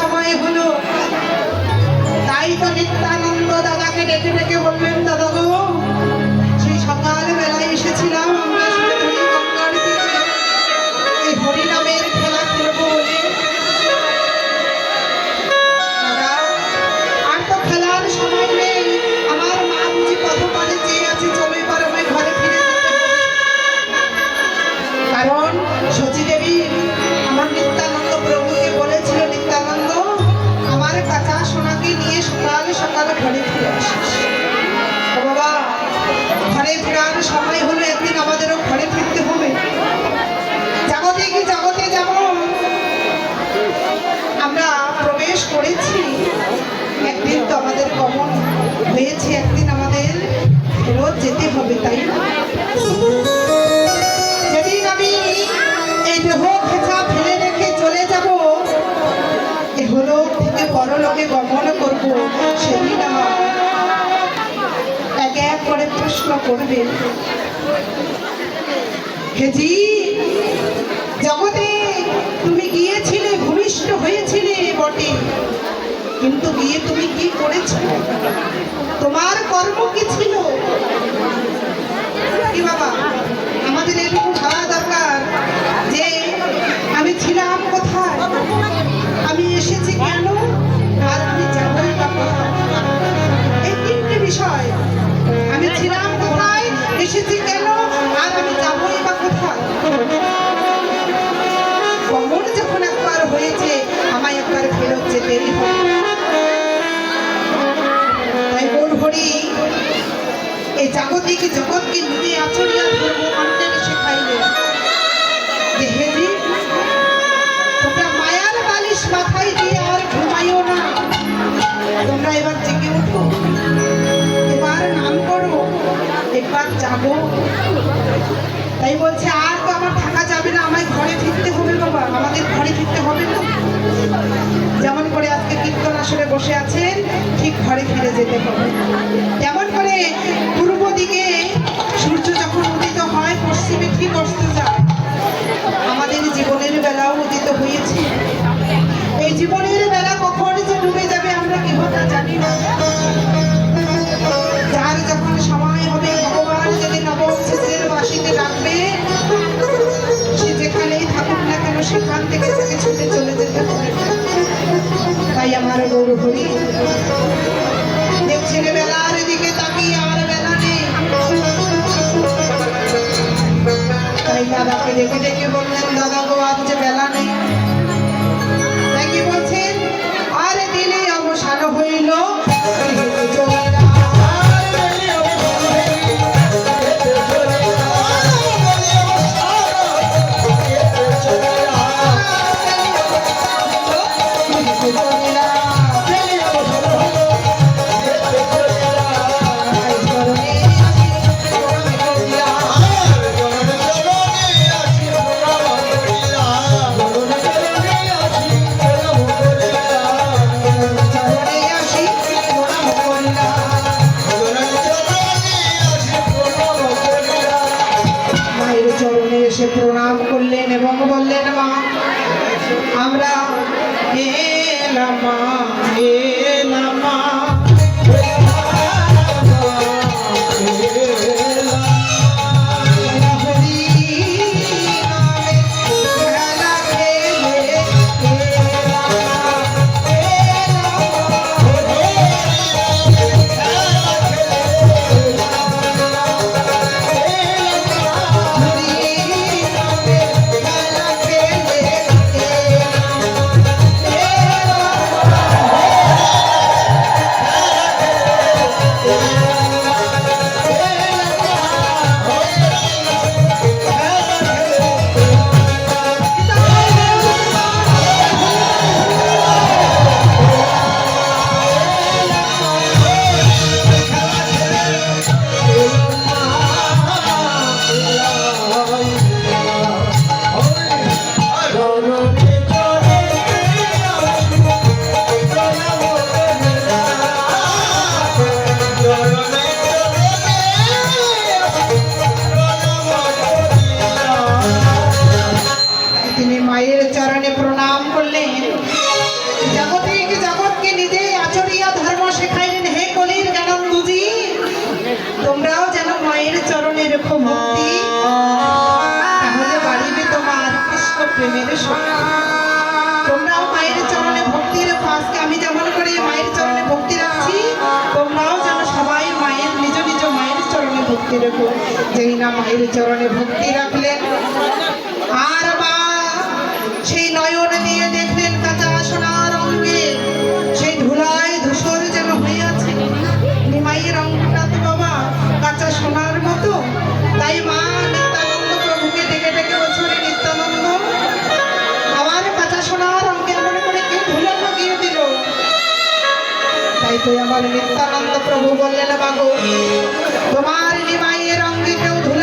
সময় হলো। তাই তো নিত্যানন্দ দাদাকে ডেকে ডেকে বললেন দাদা গো সেই সকালবেলায় এসেছিলাম। কমন হয়েছে একদিন আমাদের রোজ যেতে হবে, তাই আমি এই চলে যাব, এ হলো সেদিন এক এক করে প্রশ্ন করবে। জগতে কিন্তু বিয়ে তুমি কি করেছ? তোমার কর্ম কি ছিল? কি বাবা? একবার যাব। তাই বলছে, আর তো আমার থাকা যাবে না, আমায় ঘরে ফিরতে হবে বাবা, আমাদের ঘরে ফিরতে হবে না। যেমন করে আজকে কীর্তন আসরে বসে আছেন, ঠিক ঘরে ফিরে যেতে হবে। তেমন করে পূর্ব দিকে সূর্য যখন উদিত হয়, পশ্চিমে ঠিক অস্ত যায়। আমাদের জীবনের বেলাও উদিত হয়েছে। গুরুদেবের চরণে প্রণাম করলেন। জাগতিক জগৎকে নিজে আচরিয়া ধর্ম শেখাইলেন। হে কলির কেন বুঝি তোমরাও যেন মায়ের চরণে রেখো ভক্তি তাহলে বাড়িবে তোমার কৃষ্ণ প্রেমের শক্তি তোমরাও মায়ের চরণে ভক্তি রেখো আজকে আমি যেমন করে মায়ের চরণে ভক্তি রাখছি, তোমরাও যেন সবাই মায়ের, নিজ নিজ মায়ের চরণে ভক্তি রেখো। যেই না মায়ের চরণে ভক্তি রাখলেন সেই নয়ন দিয়ে দেখলেন কাঁচা সোনার অঙ্গে। সেই ধুলায় ধূসর যেন আছে নিমাইয়ের অঙ্গটা তো বাবা, কাঁচা সোনার মতো। তাই মা নিত্যানন্দ প্রভুকে ডেকে ডেকে বছরে নিত্যানন্দ, আমার কাঁচা সোনার অঙ্গে এমন করে কেউ ধুলো লাগিয়ে তাই তো আমার নিত্যানন্দ প্রভু বললেন বাবু তোমার নিমাইয়ের অঙ্গে কেউ ধুলা